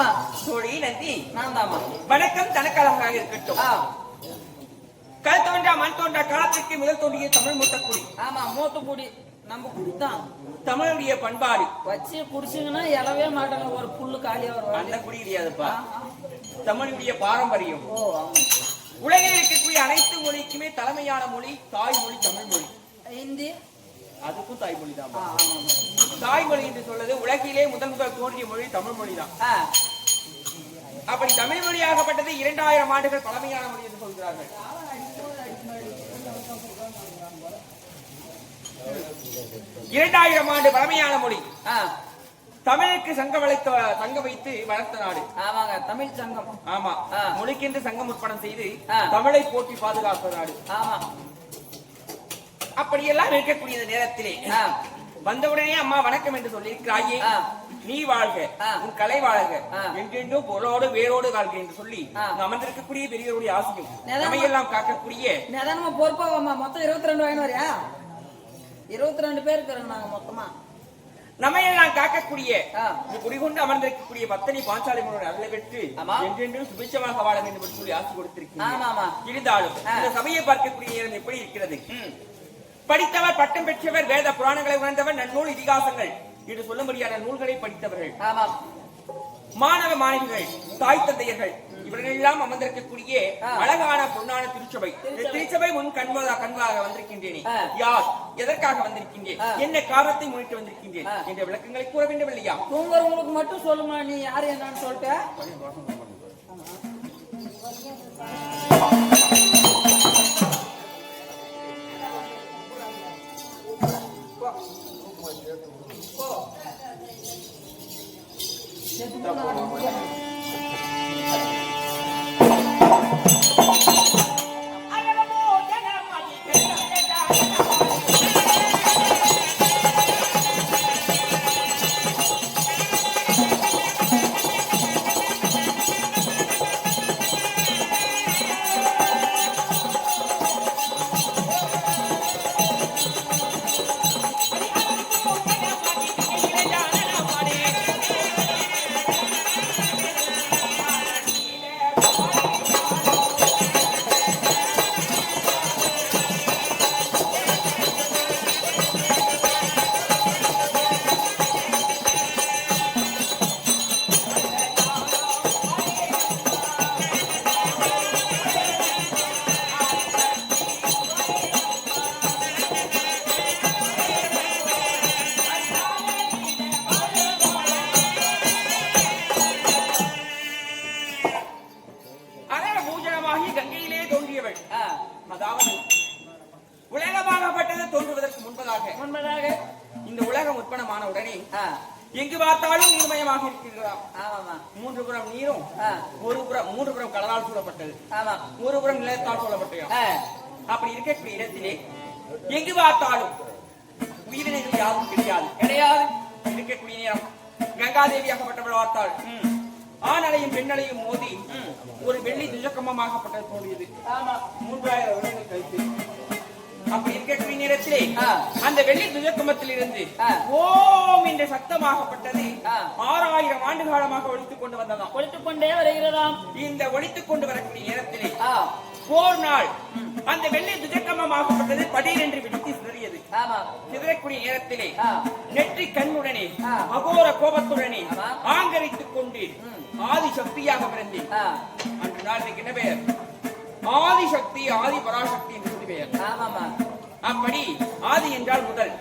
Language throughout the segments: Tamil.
நந்தி. நான் தாமா வணக்கம் தனக்கழகாக இருக்கட்டும். கல் தோன்றா மண் தோன்றா காலத்திற்கு முதல் தோன்றிய தமிழ் மூத்தக்குடி. ஆமா மூத்த குடி. நம்ம குடித்தான் தமிழுடைய பண்பாடு. வச்சு குடிச்சிங்கன்னா எழவே மாட்டாங்க. ஒரு புல்லு காலியா வரும். அந்த குடி கிடையாதுப்பா. தமிழுடைய பாரம்பரியம். ஆமா உலகில் இருக்கக்கூடிய அனைத்து மொழிக்குமே தலைமையான மொழி தாய்மொழி தமிழ் மொழி ஹிந்தி அதுக்கும் தாய்மொழி தான் தாய்மொழி என்று சொல்வது உலகிலே முதல் முதல் தோன்றிய மொழி தமிழ் மொழி தான் அப்படி தமிழ் மொழியாகப்பட்டது இரண்டாயிரம் ஆண்டுகள் பழமையான மொழி என்று சொல்கிறார்கள். இரண்டாயிரம் ஆண்டு பழமையான மொழி. தமிழுக்கு சங்கம் வளைத்த சங்கம் வைத்து வளர்த்த நாடு. ஆமாங்க தமிழ் சங்கம். ஆமா. மொழிக்கென்று சங்கம் உற்பணம் செய்து. தமிழை போற்றி பாதுகாத்த நாடு. ஆமா. அப்படியெல்லாம் இருக்கக்கூடிய நேரத்திலே வந்தவுடனே அம்மா வணக்கம் என்று சொல்லியிருக்கிறாயே. நீ வாழ்க. உன் கலை வாழ்க. என்றென்றும் பொருளோடு வேரோடு வாழ்க என்று சொல்லி அமர்ந்திருக்கக்கூடிய பெரியவருடைய ஆசையும் நம்மையெல்லாம் காக்கக்கூடிய நிதானமா பொறுப்பாவாமா மொத்தம் இருபத்தி ரெண்டு வாங்கினு வரியா இருபத்தி ரெண்டு பேர் இருக்கிறோங்க நாங்க மொத்தமா நம்மையெல்லாம் காக்கக்கூடிய குடிகொண்டு அமர்ந்திருக்கக்கூடிய பத்தனி பாஞ்சாலி முன்னோட அருளை பெற்று. என்றென்றும் சுபிச்சமாக வாழ வேண்டும் என்று சொல்லி ஆசை ஆமா இருந்தாலும். இந்த சபையை பார்க்கக்கூடிய நேரம் எப்படி இருக்கிறது படித்தவர் பட்டம் பெற்றவர் வேத புராணங்களை உணர்ந்தவர் நன்னூல் இதிகாசங்கள் என்று சொல்லும்படியான நூல்களை படித்தவர்கள் மாணவ மாணவிகள் தாய் தந்தையர்கள் இவர்கள் எல்லாம் அமர்ந்திருக்கக்கூடிய. அழகான பொன்னான திருச்சபை திருச்சபை. முன் கண்பதா கண்பாக வந்திருக்கின்றேனே. யார் எதற்காக வந்திருக்கின்றேன். என்ன காரணத்தை முன்னிட்டு வந்திருக்கின்றேன். என்ற விளக்கங்களை கூற வேண்டும் இல்லையா தூங்குறவங்களுக்கு மட்டும் சொல்லுமா நீ யாரு என்னன்னு சொல்லிட்டு பார்த்தாலும் உயிரினங்கள் யாரும் கிடையாது. கிடையாது. இருக்கக்கூடிய நேரம் கங்காதேவியாகப்பட்டவள் பார்த்தாள் ஆணலையும் பெண்ணலையும் மோதி ஒரு வெள்ளி துஜக்கமமாகப்பட்டது தோன்றியது. மூன்றாயிரம் வருடங்கள் கழித்து. அப்படி இருக்கக்கூடிய நேரத்திலே. அந்த வெள்ளி துஜக்கமத்தில் இருந்து. ஓம் என்ற சத்தமாகப்பட்டது. ஆறாயிரம் ஆண்டு காலமாக ஒழித்துக் கொண்டு வந்ததாம். கொளித்துக் கொண்டே வருகிறதாம். இந்த ஒழித்துக் கொண்டு வரக்கூடிய நேரத்திலே போர் நாள். அந்த வெள்ளி துஜக்கமமாகப்பட்டது படீர் என்று வெடித்து சிதறியது. ஆமா. சிதறக்கூடிய நேரத்திலே நெற்றி கண்ணுடனே. அகோர கோபத்துடனே. ஆங்கரித்துக் கொண்டு ஆதி சக்தியாக பிறந்தேன் அன்று நாளுக்கு என்ன பெயர்? ஆதி சக்தி ஆதி பராசக்தி என்று சொல்லி பெயர் அப்படி ஆதி என்றால் முதல்.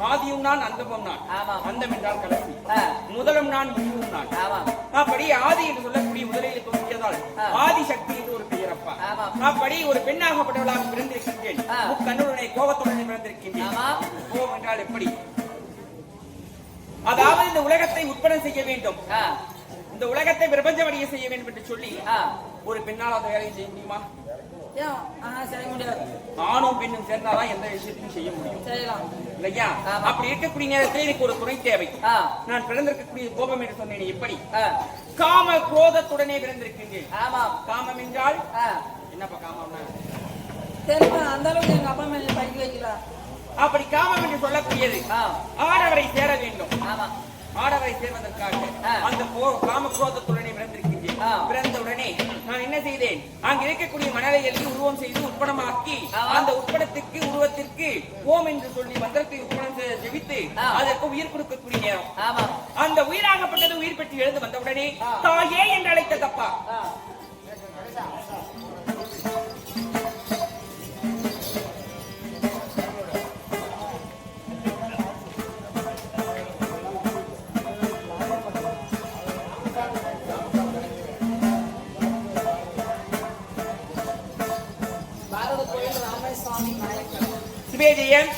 ஆதியும் நான் அந்தமும் நான். ஆமா. அந்தம் என்றால் ஆ, முதலும் நான் முடிவும் நான். அப்படி ஆதி என்று சொல்லக்கூடிய முதலில் தோன்றியதால். ஆதி சக்தி என்று ஒரு. அப்படி ஒரு பெண்ணாகப்பட்டவளாக பிறந்திருக்கின்றேன். கண்ணுடனே கோபத்துடனே பிறந்திருக்கின்றேன். கோபம் என்றால் எப்படி? அதாவது இந்த உலகத்தை உட்பட செய்ய வேண்டும். இந்த உலகத்தை பிரபஞ்சமடைய செய்ய வேண்டும் என்று சொல்லி. ஒரு பெண்ணால் அந்த வேலையை செய்ய முடியுமா? ஆணும் பெண்ணும் சேர்ந்தாதான் எந்த விஷயத்தையும் செய்ய முடியும். இல்லையா. அப்படி இருக்கக்கூடிய நேரத்தில் எனக்கு ஒரு துணை தேவை. நான் பிறந்திருக்கக்கூடிய கோபம் என்று சொன்னேன் எப்படி? காம குரோதத்துடனே பிறந்திருக்கின்றேன் ஆமாம் காமம் என்றால்? என்னப்பா காமம்னா தெரியுமா அந்த அளவுக்கு எங்க அப்பா மேல பைக் வைக்கல. அப்படி காமம் என்று சொல்லக்கூடியது. ஆடவரை சேர வேண்டும். ஆமா. ஆடவரை சேர்வதற்காக. அந்த கோ- காம குரோதத்துடனே பிறந்திருக்கின்றேன் பிறந்த உடனே நான் என்ன செய்தேன் அங்க இருக்கக்கூடிய மணலை எழுதி உருவம் செய்து உட்படமாக்கி. அந்த உட்படத்திற்கு உருவத்திற்கு ஓம் என்று சொல்லி மந்திரத்தை உட்படம் ஜெபித்து. அதற்கு உயிர் கொடுக்கக்கூடிய நேரம் அந்த உயிராகப்பட்டது உயிர் பெற்று எழுந்து வந்தவுடனே. தாயே என்று அழைத்த தப்பா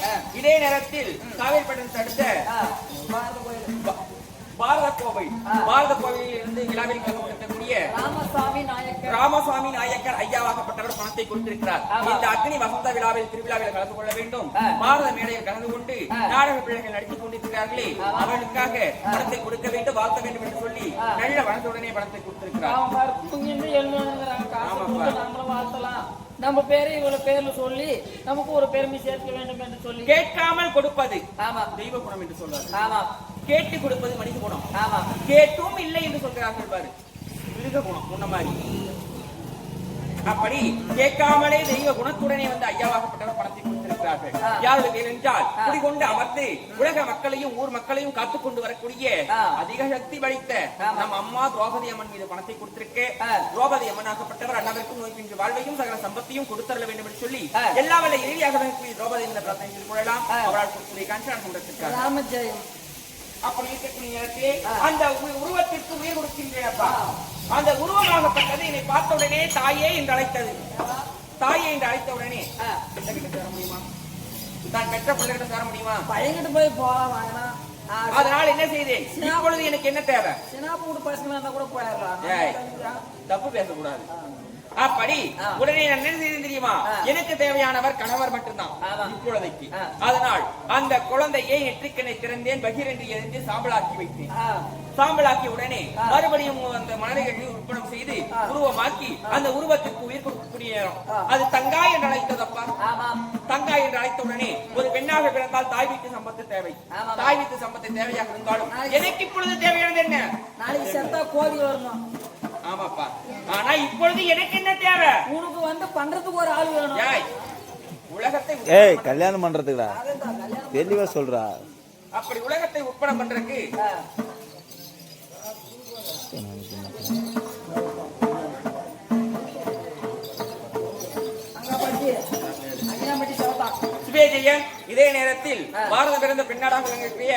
ஆ. இதே நேரத்தில் காவேரிப்பட்டினத்தை அடுத்த ஆ, பாரத பா- பாரத கோவிலில் இருந்து விழாவில் கலந்துக்கூடிய ராமசாமி நாயக்கர் ராமசாமி நாயக்கர் ஐயாவாகப்பட்டவர் பணத்தை கொடுத்திருக்கிறார். இந்த அக்னி வசந்த விழாவில் திருவிழாவில் கலந்து கொள்ள வேண்டும். பாரத மேடையில் கலந்து கொண்டு. நாடக பிள்ளைகள் நடித்துக் கொண்டிருக்கிறார்களே. அவர்களுக்காக பணத்தை கொடுக்க வேண்டும் வாழ்த்த வேண்டும் என்று சொல்லி. நல்ல வனத்துடனே பணத்தை கொடுத்திருக்கிறார் நம்ம பேரை இவ்வளவு பேர்ல சொல்லி நமக்கு ஒரு பெருமை சேர்க்க வேண்டும் என்று சொல்லி. கேட்காமல் கொடுப்பது ஆமா. தெய்வ குணம் என்று சொல்றாரு. ஆமா. கேட்டு கொடுப்பது மனித குணம். ஆமா. கேட்டும் இல்லை என்று சொல்கிறார்கள் பாரு. மிருக குணம் முன்ன மாதிரி. அப்படி கேட்காமலே தெய்வ குணத்துடனே வந்து ஐயாவாகப்பட்டவர் பணத்தை கொடுத்திருக்கிறார்கள் பேர் என்றால். குடிகொண்டு அமர்ந்து உலக மக்களையும் ஊர் மக்களையும் காத்துக் கொண்டு வரக்கூடிய. அதிக சக்தி படைத்த. நம் அம்மா திரௌபதி அம்மன் மீது பணத்தை கொடுத்திருக்க. திரௌபதி அம்மனாகப்பட்டவர் அண்ணாவிற்கும் நோய்க்கின்ற வாழ்வையும் சகல சம்பத்தையும் கொடுத்தரல வேண்டும் என்று சொல்லி. எல்லா வல்ல இறுதியாக திரௌபதி என்ற பிரார்த்தனை செய்து கொள்ளலாம். அவரால் காஞ்சான் கொண்டிருக்கிறார் ராமஜெயம் அப்படி இருக்கக்கூடிய நேரத்திலே. அந்த உருவத்திற்கு உயிர் கொடுக்கின்றேனப்பா அந்த உருவமாகப்பட்டது என்னை பார்த்த உடனே தாயே என்று அழைத்தது. தாயே என்று அழைத்த உடனே சேர முடியுமா? நான் பெற்ற பிள்ளைகிட்ட சேர முடியுமா? பையன்கிட்ட போய் வாங்கினா அதனால் என்ன செய்தேன்? இப்பொழுது எனக்கு என்ன தேவை? சின்ன பூட்டு பசங்க கூட போயிடலாம். தப்பு பேசக்கூடாது. அப்படி. உடனே நான் என்ன செய்தேன் தெரியுமா. எனக்கு தேவையானவர் கணவர் மட்டும்தான். இப்பொழுதைக்கு. அதனால் அந்த குழந்தையை நெற்றிக்கனை திறந்தேன் பகிரென்று எரிந்து சாம்பலாக்கி வைத்தேன் ஆ. சாம்பலாக்கிய உடனே. மறுபடியும் அந்த மணலைகளை உற்பணம் செய்து. உருவமாக்கி அந்த உருவத்திற்கு உயிர் கொடுக்கக்கூடிய. அது தங்காய் என்று அழைத்ததப்பா தங்காய் என்று அழைத்த உடனே ஒரு பெண்ணாக பிறந்தால் தாய் வீட்டு சம்பத்து தேவை. தாய் வீட்டு சம்பத்து தேவையாக இருந்தாலும் எனக்கு இப்பொழுது தேவையானது என்ன நாளைக்கு செத்தா கோழி வரணும் ஆமாப்பா. ஆனா இப்பொழுது எனக்கு என்ன தேவை? உனக்கு வந்து பண்றதுக்கு ஒரு ஆள் வேணும். ஏய், உலகத்தை ஏய் கல்யாணம் பண்றதுக்குடா. தெளிவா சொல்றா. அப்படி உலகத்தை உற்பத்தி பண்றதுக்கு சுபேஜயன் இதே நேரத்தில். பாரத பிறந்த பெண்ணாடாக விளங்கக்கூடிய.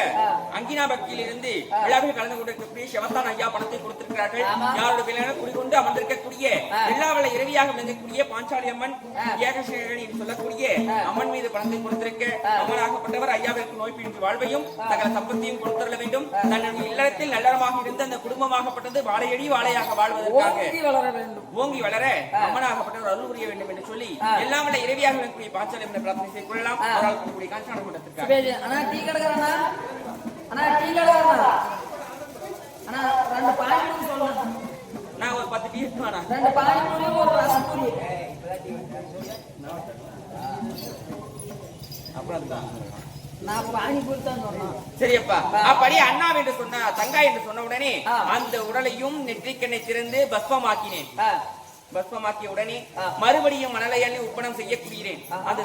அங்கினா பக்தியில் இருந்து. விழாவில் கலந்து கொண்டிருக்கக்கூடிய சிவத்தான் ஐயா பணத்தை கொடுத்திருக்கிறார்கள். யாரோட பிள்ளைகள் குடிகொண்டு அமர்ந்திருக்கக்கூடிய. எல்லா வல்ல இறுதியாக விளங்கக்கூடிய பாஞ்சாலி அம்மன். ஏகசேகரன் சொல்லக்கூடிய. அம்மன் மீது பணத்தை கொடுத்திருக்க ஆ. அம்மனாகப்பட்டவர் ஐயாவிற்கு நோய் பிரிந்து வாழ்வையும். சகல சம்பத்தையும் கொடுத்தரல வேண்டும். தன்னுடைய இல்லறத்தில் நல்லறமாக இருந்த அந்த குடும்பமாகப்பட்டது வாழையடி வாழையாக வாழ்வதற்காக ஓங்கி வளர. அம்மனாகப்பட்டவர் அருள் புரிய வேண்டும் என்று சொல்லி. எல்லாம் வல்ல இறைவியாக விளங்கக்கூடிய பாஞ்சாலி அம்மனை பிரார்த்தனை செய்து கொள்ளலாம் ஆ. அவரால் கூடிய காஞ்சான கூட்டத்திற்காக சுபேஜ் அண்ணா டீ கடைக்காரண்ணா அண்ணா டீ கடைக்காரண்ணா அண்ணா ரெண்டு பானிபூரி சொல்லணும் நான் ஒரு பத்து டீ எடுத்து வரேன். ரெண்டு பானிபூரி ஒரு ரசபூரி நான் பானிபூரி தான் சொன்னேன். சரியப்பா. ஆ. அப்படி அண்ணா என்று சொன்ன தங்கா என்று சொன்ன உடனே. அந்த உடலையும் நெற்றிக்கண்ணை திறந்து பஸ்பமாக்கினேன் ஆ, பஸ்பமாக்கிய உடனே. மறுபடியும் மணலை அள்ளி உற்பணம் செய்யக்கூடியேன் ஆ. அந்த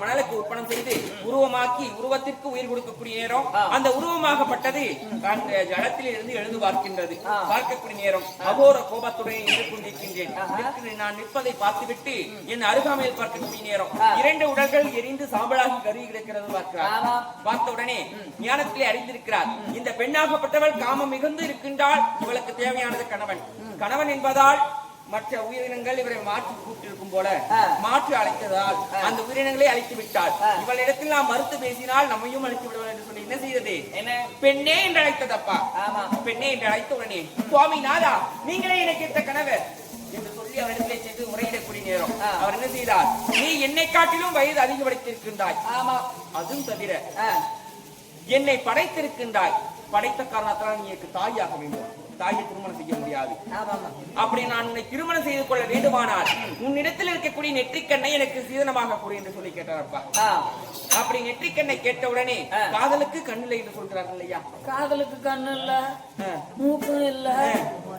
மணலுக்கு உற்பணம் செய்து உருவமாக்கி உருவத்திற்கு உயிர் கொடுக்கக்கூடிய நேரம். அந்த உருவமாகப்பட்டது அந்த ஜலத்தில் இருந்து எழுந்து பார்க்கின்றது. பார்க்கக்கூடிய நேரம் அகோர கோபத்துடன் நின்று கொண்டிருக்கின்றேன். நான் நிற்பதை பார்த்துவிட்டு என் அருகாமையில் பார்க்கக்கூடிய நேரம். இரண்டு உடல்கள் எரிந்து சாம்பலாகி கருகி கிடக்கிறது பார்க்கிறார். பார்த்த உடனே ஞானத்திலே அறிந்திருக்கிறார் இந்த பெண்ணாகப்பட்டவள் காமம் மிகுந்து இருக்கின்றால் இவளுக்கு தேவையானது கணவன் கணவன் என்பதால் மற்ற உயிரினங்கள் இவரை மாற்றி கூட்டிருக்கும் போல. மாற்றி அழைத்ததால் அந்த உயிரினங்களை அழைத்து விட்டாள். இவளிடத்தில் நாம் மறுத்து பேசினால் நம்மையும் அழைத்து விடுவாள் என்று சொல்லி என்ன செய்தது? என்ன? பெண்ணே என்று அழைத்ததப்பா? ஆமா. பெண்ணே என்று அழைத்த உடனே சுவாமி நாதா நீங்களே எனக்கு ஏற்ற கணவர் என்று சொல்லி அவரிடத்திலே சென்று முறையிடக்கூடிய நேரம். அவர் என்ன செய்தார்? நீ என்னை காட்டிலும் வயது அதிகப்படுத்தியிருக்கின்றாய். ஆமா. அதுவும் தவிர என்னை படைத்திருக்கின்றாய். படைத்த காரணத்தால் நீ எனக்கு தாயாக வேண்டும் தாயை திருமணம் செய்ய முடியாது. அப்படி நான் உன்னை திருமணம் செய்து கொள்ள வேண்டுமானால் உன்னிடத்தில் இருக்கக்கூடிய நெற்றிக்கண்ணை எனக்கு சீதனமாக கொடு என்று சொல்லி கேட்டார் அப்பா. அப்படி நெற்றிக்கண்ணை கேட்ட உடனே. காதலுக்கு கண்ணில்லை என்று சொல்கிறார்கள் இல்லையா? காதலுக்கு கண்ணு இல்ல. மூக்கும் இல்ல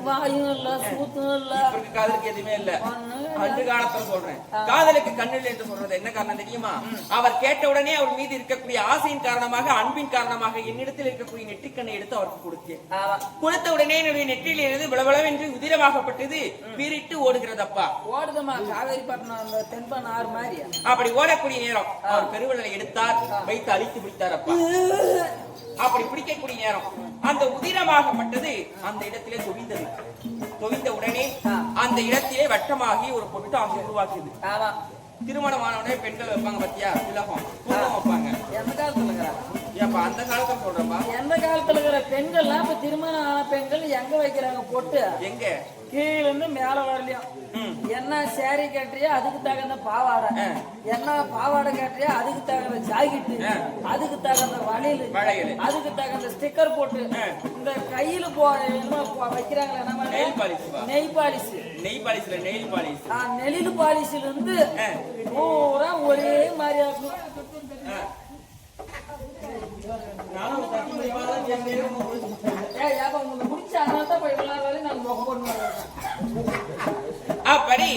வாயும் இல்ல சூத்தும் இல்ல. காதலுக்கு எதுவுமே இல்ல. இல்ல. அந்த காலத்துல சொல்றேன். காதலுக்கு கண்ணில்லை என்று சொல்றது என்ன காரணம் தெரியுமா? அவர் கேட்ட உடனே அவர் மீது இருக்கக்கூடிய ஆசையின் காரணமாக அன்பின் காரணமாக என்னிடத்தில் இருக்கக்கூடிய நெற்றிக்கண்ணை எடுத்து அவருக்கு கொடுத்தேன். கொடுத்த உடனே என்னுடைய நெற்றியில் இருந்து விளவளவென்று உதிரமாகப்பட்டது. பீரிட்டு ஓடுகிறதப்பா. ஓடுதம்மா காவேரி பட்டினம் அந்த தென்பன் ஆறு மாதிரி. அப்படி ஓடக்கூடிய நேரம். அவர் பெருவிரலை எடுத்தார் வைத்து அழித்து பிடித்தார் அப்பா அப்படி பிடிக்கக்கூடிய நேரம். அந்த உதிரமாகப்பட்டது அந்த இடத்திலே தொவிந்தது. தொவிந்த உடனே அந்த இடத்திலே வட்டமாகி ஒரு பொட்டாக உருவாக்கியது. ஆமா. திருமணமான உடனே பெண்கள் வைப்பாங்க பாத்தியா? திலகம். வைப்பாங்க. எந்த காலத்துல அந்த காலத்துல சொல்றப்பா எந்த காலத்துல இருக்கிற பெண்கள்லாம் இப்ப திருமணம் ஆன பெண்கள் எங்க வைக்கிறாங்க பொட்டு எங்க கீழ இருந்து மேல வரலையும். என்ன சேரி கட்டுறியோ அதுக்கு தகுந்த பாவாடை. என்ன பாவாடை கட்டுறியோ அதுக்கு தகுந்த ஜாக்கெட்டு. அதுக்கு தகுந்த வளையல். அதுக்கு தகுந்த ஸ்டிக்கர் போட்டு. இந்த கையில வைக்கிறாங்களே நம்ம. நெய் பாலிஷ் நெய் பாலிஷ்ல நெயில் பாலிஷ் பாலிஷ்ல இருந்து. பூரா ஒரே மாதிரியா இருக்கும் அப்படி.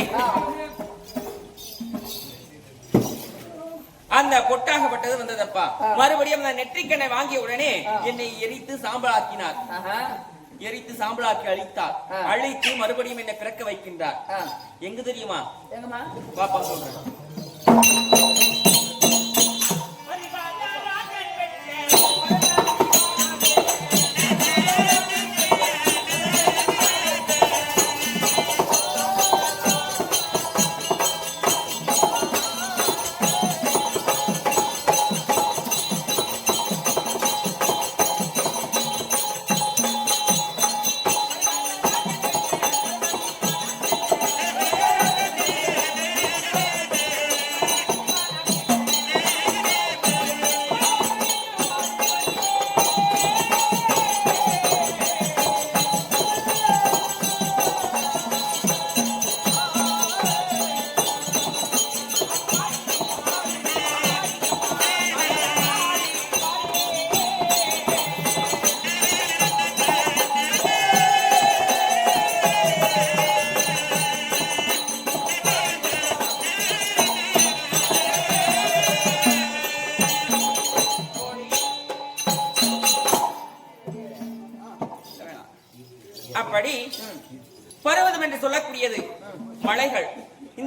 அந்த பொட்டாகப்பட்டது வந்ததப்பா. மறுபடியும் அந்த நெற்றிக்கண்ணை வாங்கிய உடனே என்னை எரித்து சாம்பலாக்கினார். எரித்து சாம்பலாக்கி அழித்தார். அழித்து மறுபடியும் என்னை பிறக்க வைக்கின்றார். எங்க தெரியுமா? பாப்பா சொல்றேன்.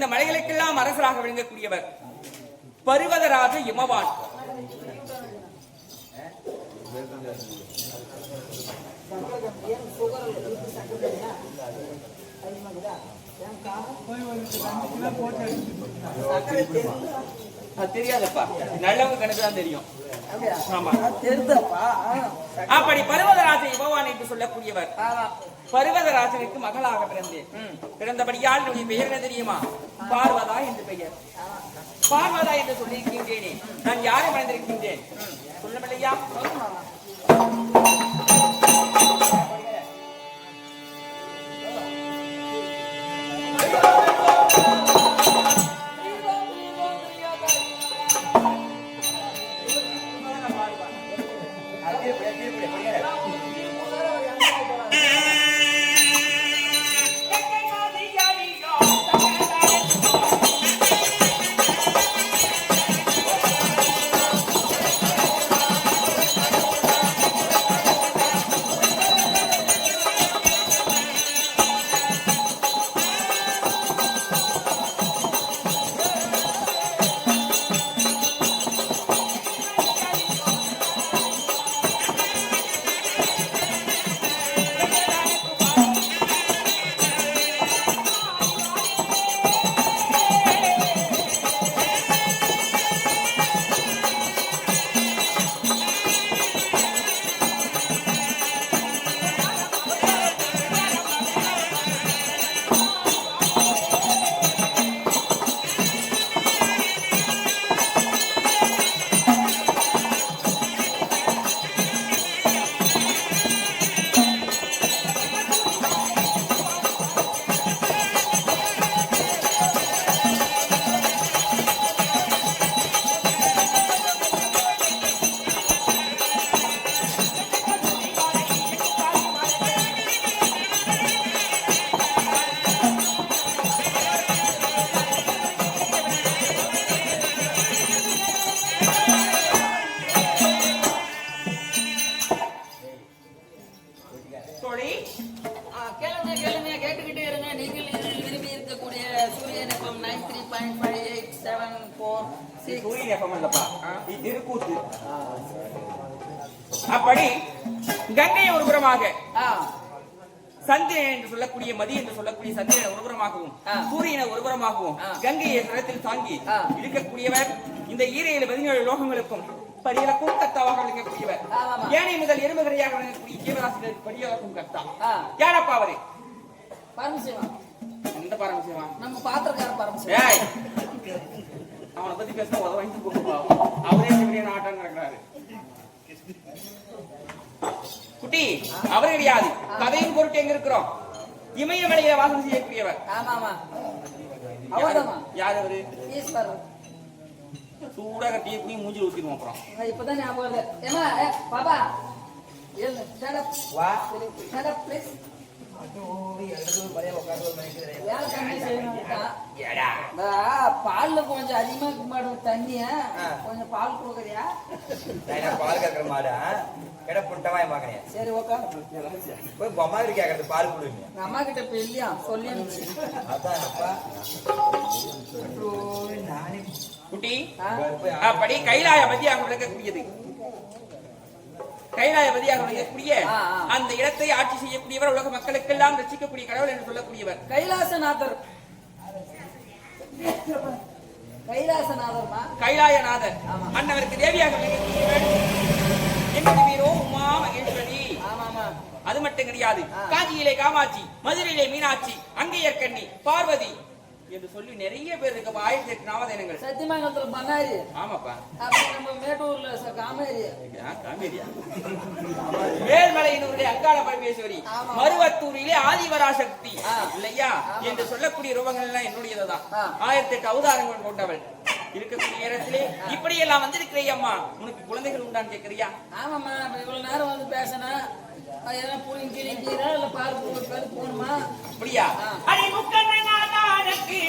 இந்த மலைகளுக்கெல்லாம் அரசராக விளங்கக்கூடியவர் பர்வதராஜ இமவான் தெரியாதப்பா. நல்லவங்க கணக்கு தான் தெரியும். அப்படி பர்வதராஜ இமவான் என்று சொல்லக்கூடியவர். பர்வதராஜனுக்கு மகளாக பிறந்தேன். பிறந்தபடியால் என்னுடைய பெயர் என்ன தெரியுமா? பார்வதா என்று பெயர். பார்வதா என்று சொல்லியிருக்கின்றேனே. நான் யாரை மறந்திருக்கின்றேன்? சொல்லவில்லையா? கங்கையை இடத்தில் தாங்கி. இருக்கக்கூடியவர் இந்த ஈரையில் பதினேழு லோகங்களுக்கும் பரியலக்கும் கர்த்தாவாக விளங்கக்கூடியவர். யானை முதல் எறும்புகரையாக விளங்கக்கூடிய ஜீவராசினர் பரியலக்கும் கர்த்தா. யாரப்பா அவரு? பரமசிவம் எந்த பாரம்பரியமா நம்ம பாத்திரக்கார பரமசிவம் ஏய்! அவனை பத்தி பேசினா உதவ வாங்கி கொடுப்பா அவரே சிவனியான ஆட்டம் நடக்கிறாரு குட்டி அவர் கிடையாது கதையின் பொருட்டு எங்க இருக்கிறோம்? இமயமலையில வாசம் செய்யக்கூடியவர். ஆமா ஆமா யார் அவரு ஈஸ்வரர் சூடா கட்டி குடி மூஞ்சி ஊத்திடுவோம் அப்புறம். இப்பதான் ஞாபகம் வருது. ஏமா எழுந்து பால்ல கொஞ்சம் அதிகமா மாட்டோம் தண்ணிய? கொஞ்சம் பால் கொடுக்குறியா? பால் கறக்கிற மாடு? எடை புண்டமாய் பாக்கறேன் சரி ஓகே போய் பொம்மாதிரி கேக்குறது பால் கொடுங்க. எங்க அம்மா கிட்ட இப்ப இல்லையா? சொல்லி அனுப்பிச்சு. அதான் அப்பா. குட்டி ஆ? அப்படி கைலாய பதியாக விளக்கக்கூடியது கைலாய பதியாக விளங்கக்கூடிய ஆ, ஆ. அந்த இடத்தை ஆட்சி செய்யக்கூடியவர் உலக மக்களுக்கெல்லாம் ரசிக்கக்கூடிய கடவுள் என்று சொல்லக்கூடியவர். கைலாசநாதர். கைலாசநாதர்மா? கைலாயநாதர். ஆமா. அன்னவருக்கு தேவியாக மகேஸ்வரி அது மட்டும் கிடையாது. காஞ்சியிலே காமாட்சி மதுரையிலே மீனாட்சி அங்கையர்கண்ணி பார்வதி என்று சொல்லி நிறைய பேர் இருக்க. ஆயிரத்தி எட்டு நாமதேனங்கள். சத்தியமங்கலத்துல பண்ணாரி. ஆமாப்பா. அப்புறம் நம்ம மேட்டூர்ல காமேரி. ஆ, காமெடியா மேல்மலையினூரிலே அங்காள பரமேஸ்வரி. மருவத்தூரிலே ஆதிவராசக்தி. இல்லையா. என்று சொல்லக்கூடிய ரூபங்கள் எல்லாம் என்னுடையதுதான். ஆயிரத்தி எட்டு அவதாரங்கள் கொண்டவள். இருக்கக்கூடிய நேரத்திலே இப்படி எல்லாம் வந்திருக்கிறே அம்மா. உனக்கு குழந்தைகள் உண்டான்னு கேட்கறியா ஆமாம்மா இப்ப இவ்வளவு நேரம் வந்து பேசினேன் எதனா கிழிக்கிறா இல்ல பால் போகணுமா? அப்படியா. அடி முக்கண்ணனாதானக்கு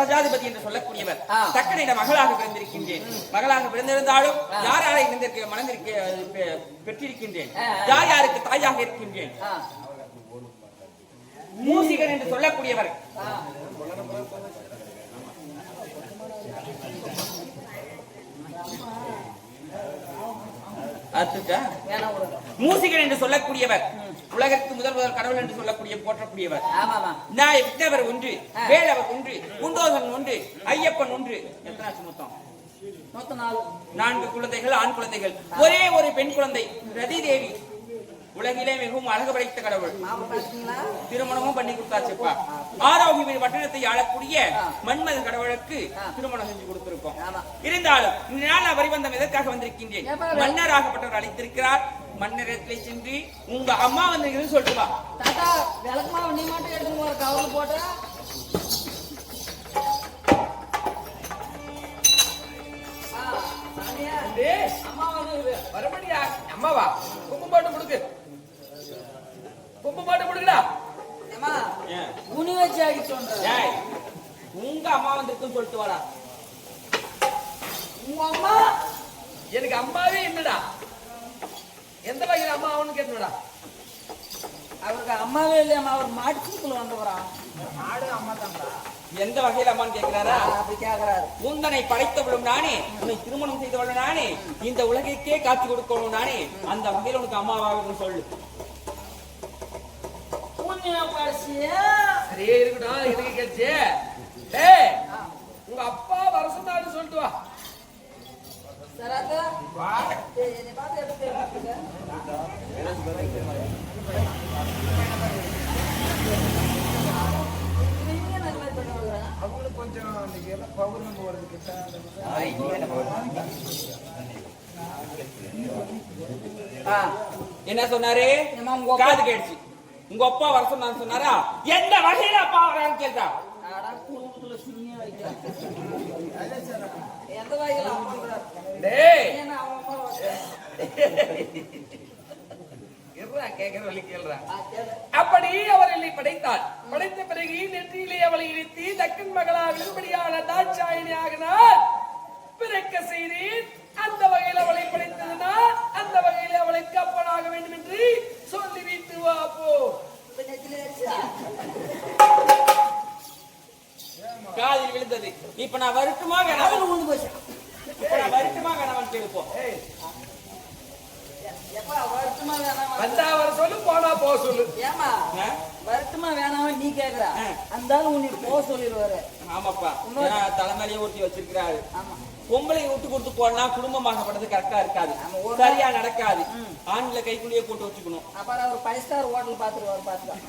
பிரஜாதிபதி என்று சொல்லக்கூடியவர். தக்கனிட மகளாக பிறந்திருக்கின்றேன். மகளாக பிறந்திருந்தாலும் யார் யாரை இருந்திருக்க மணந்திருக்க பெற்றிருக்கின்றேன். யார் யாருக்கு தாயாக இருக்கின்றேன்? மூசிகன் என்று சொல்லக்கூடியவர். மூசிகன் என்று சொல்லக்கூடியவர். உலகத்துக்கு முதல் முதல் கடவுள் என்று சொல்லக்கூடிய போற்றக்கூடியவர். நாய் விக்னவர் ஒன்று. வேலவர் ஒன்று குண்டோதன் ஒன்று ஐயப்பன் ஒன்று. எத்தனாச்சு மொத்தம்? நான்கு குழந்தைகள் ஆண் குழந்தைகள். ஒரே ஒரு பெண் குழந்தை ரதி தேவி உலகிலே மிகவும் அழகு படைத்த கடவுள். திருமணமும் பண்ணி கொடுத்தாச்சுப்பா. ஆரோக்கிய பட்டணத்தை ஆளக்கூடிய ஆ. மன்மதன் கடவுளுக்கு. திருமணம் செஞ்சு கொடுத்திருக்கோம். இருந்தாலும் இந்த நாள் நான் வரிவந்தம் எதற்காக வந்திருக்கின்றேன்? மன்னராகப்பட்டவர் அழைத்திருக்கிறார். மன்னரத்திலே சென்று உங்க அம்மா வந்து சொல்லிட்டு வா தாத்தா விளக்குமா நீ மட்டும் எடுத்துன்னு போற கவர்ல போட்ட? அம்மா வரமணியா அம்மாவா? கும்பம் போட்டு கொடுக்கு. கும்பம் போட்டு கொடுக்கடா. ஏமா உனி வச்சு ஏய் உங்க அம்மா வந்திருக்குன்னு சொல்லிட்டு வாடா. உங்க அம்மா? எனக்கு அம்மாவே என்னடா எந்த வகையில் அம்மா அவனு கேட்டுடா அவருக்கு அம்மாவே இல்லையாம்மா அவர் மாட்டு சூத்துல வந்தவரா? ஆடு அம்மா தான்டா. எந்த வகையில அம்மான்னு கேக்குறாரா? அப்படி கேக்குறாரு. முந்தனை படைத்தவளும் நானே உன்னை திருமணம் செய்தவளும் நானே இந்த உலகிற்கே காட்சி கொடுக்கணும் நானே அந்த வகையில உனக்கு அம்மாவாக சொல்லு. புண்ணியம் பரிசியா சரி இருக்கட்டும் எதுக்கு கேச்சு டேய் உங்க அப்பா வருஷம் சொல்லிட்டு வா சராத்தா ஏய், என்னை பார்த்து எப்படி தெரியுமா இவங்க நல்லா பண்ணுவாங்க அவங்களுக்கு கொஞ்சம் இன்னைக்கு எல்லாம் பௌர்ணமி வருது கிட்ட என்ன போகுது? ஆ என்ன சொன்னாரு அப்பா- காது கேடுச்சு உங்க அப்பா வர சொன்னான்னு சொன்னாரா எந்த வகையில அப்பா வரான்னு கேட்டா. எந்த வகையில அப்பாங்கிறார்? அப்படி அவர் என்னை படைத்தார் படைத்த பிறகு நெற்றியிலே அவளை இழுத்தி தக்கன் மகளா விரும்படியான தாட்சாயினி ஆகினார் பிறக்க செய்தேன். அந்த வகையில் அவளை படைத்ததுனால் அந்த வகையில் அவளுக்கு அப்பனாக வேண்டும் என்று சொல்லி வைத்து வா போ? காதில் விழுந்தது. இப்ப நான் வருட்டுமா வேணாம் வருத்தமா வேணாமா? வந்தா அவர் சொல்லு போனா போ சொல்லு. ஏம்மா, வருத்தமா வேணாமா நீ கேக்குற. ஆ. அந்த ஆளு உன்னை போக சொல்லிடுவாரு. ஆமாப்பா. தலைமையிலேயே ஊட்டி வச்சிருக்கிறாரு. ஆமா. பொம்பளை விட்டு கொடுத்து போனா குடும்பமாகப்பட்டது கரெக்டா இருக்காது. சரியா நடக்காது. ஆண்களை கைக்குள்ளேயே போட்டு வச்சுக்கணும். அப்புறம் அவர் ஃபைவ் ஸ்டார் ஹோட்டல் பாத்துருவாரு பாத்துக்கலாம்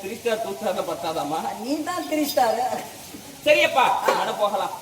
த்ரீ ஸ்டார் டூ ஸ்டார் பத்தாதாமா நீ தான் த்ரீ ஸ்டார் சரியப்பா நட போகலாம்.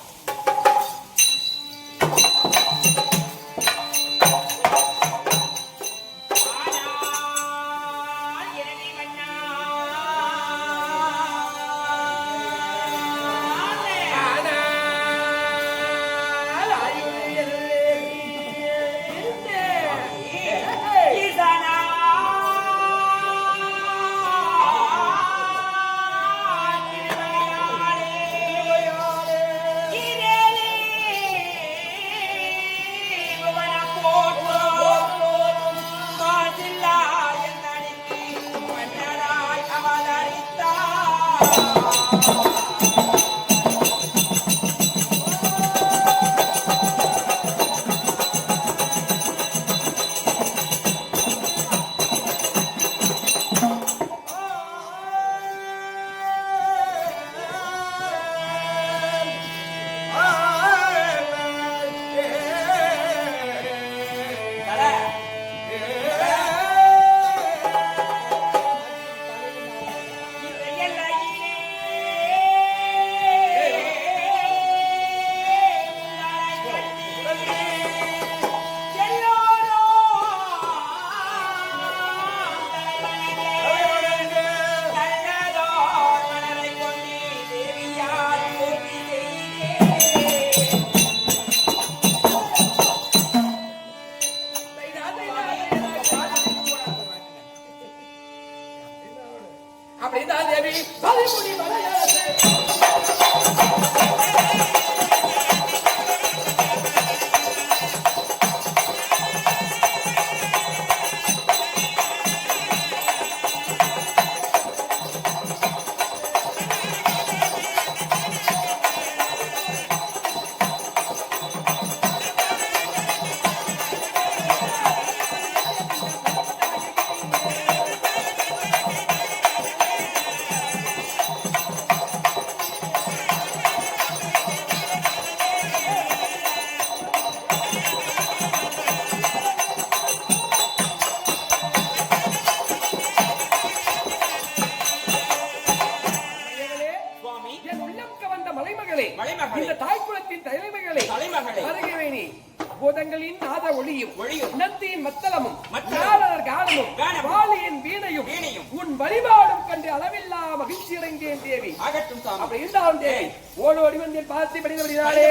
ஓடோடி வந்தேன் பார்த்து படித்தபடினாலே.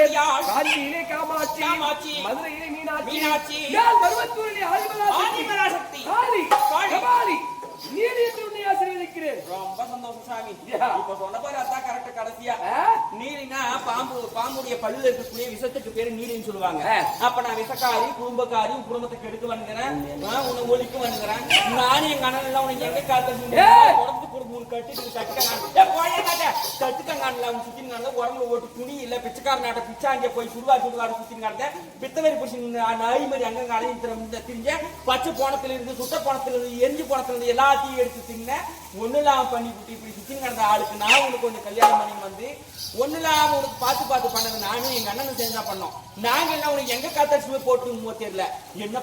காஞ்சியிலே காமாட்சி. மதுரையிலே மீனாட்சி மருவத்தூரிலே. காளி காளி. கபாலி நீதி உன்னை ஆசீர்வதிக்கிறேன் ரொம்ப சந்தோஷம் சாமி. இப்ப சொன்ன பாரு அதான் கரெக்ட் கடைசியா. ஆ? நீலினா பாம்பு பாம்புடைய பல்லுல இருக்கக்கூடிய விஷத்துக்கு பேரு நீலின்னு சொல்லுவாங்க. அப்ப நான் விஷக்காரி குடும்பக்காரி உன் குடும்பத்துக்கு எடுக்க வந்துக்கிறேன் உன்னை ஒழிக்க வந்துக்கிறேன் நானும் எங்க அண்ணன் எல்லாம் உனக்கு எங்க கொடுக்க மூணு காட்ட கட்டுக்காங்கல அவன் சுத்தினாங்க உடம்புல ஓட்டு துணி இல்ல பிச்சைக்கார நாட்ட பிச்சை அங்கே போய் சுடுவா சுடுவாரு சுத்தினாங்க பித்தவரி புருஷன் நாய் மாதிரி அங்க அலையும் திரிஞ்ச பச்சை போனத்துல இருந்து சுட்ட போனத்துல இருந்து எரிஞ்சு போனத்துல இருந்து எல்லாத்தையும் எடுத்து தின்ன ஒண்ணு இல்லாம பண்ணி விட்டு இப்படி சுத்தி நடந்த ஆளுக்கு நான் உனக்கு கொஞ்சம் கல்யாணம் பண்ணி வந்து ஒண்ணு இல்லாம உனக்கு பார்த்து பார்த்து பண்ணது நானும் எங்க அண்ணனும் சேர்ந்தா பண்ணோம். நாங்க என்ன உனக்கு எங்க காத்தாச்சு போட்டு தெரியல. என்ன